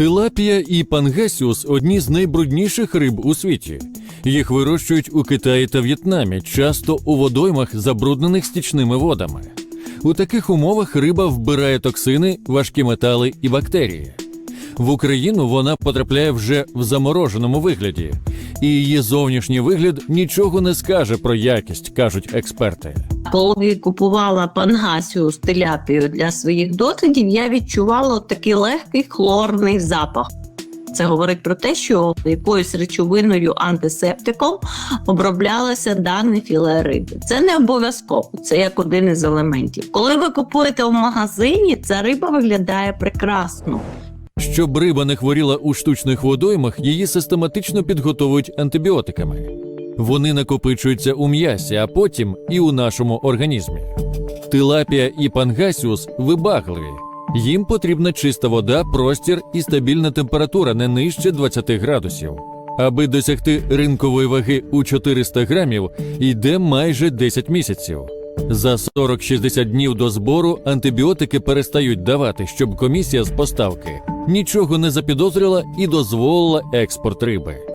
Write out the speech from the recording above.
Тилапія і пангасіус одні з найбрудніших риб у світі. Їх вирощують у Китаї та В'єтнамі, часто у водоймах, забруднених стічними водами. У таких умовах риба вбирає токсини, важкі метали і бактерії. В Україну вона потрапляє вже в замороженому вигляді, і її зовнішній вигляд нічого не скаже про якість, кажуть експерти. Коли купувала пангасію з теляпію для своїх дослідів, я відчувала такий легкий хлорний запах. Це говорить про те, що якоюсь речовиною антисептиком оброблялося дане філе риби. Це не обов'язково, це як один із елементів. Коли ви купуєте в магазині, ця риба виглядає прекрасно. Щоб риба не хворіла у штучних водоймах, її систематично підготовують антибіотиками. Вони накопичуються у м'ясі, а потім і у нашому організмі. Тилапія і пангасіус вибагливі. Їм потрібна чиста вода, простір і стабільна температура не нижче 20 градусів. Аби досягти ринкової ваги у 400 грамів, йде майже 10 місяців. За 40-60 днів до збору антибіотики перестають давати, щоб комісія з поставки нічого не запідозрила і дозволила експорт риби.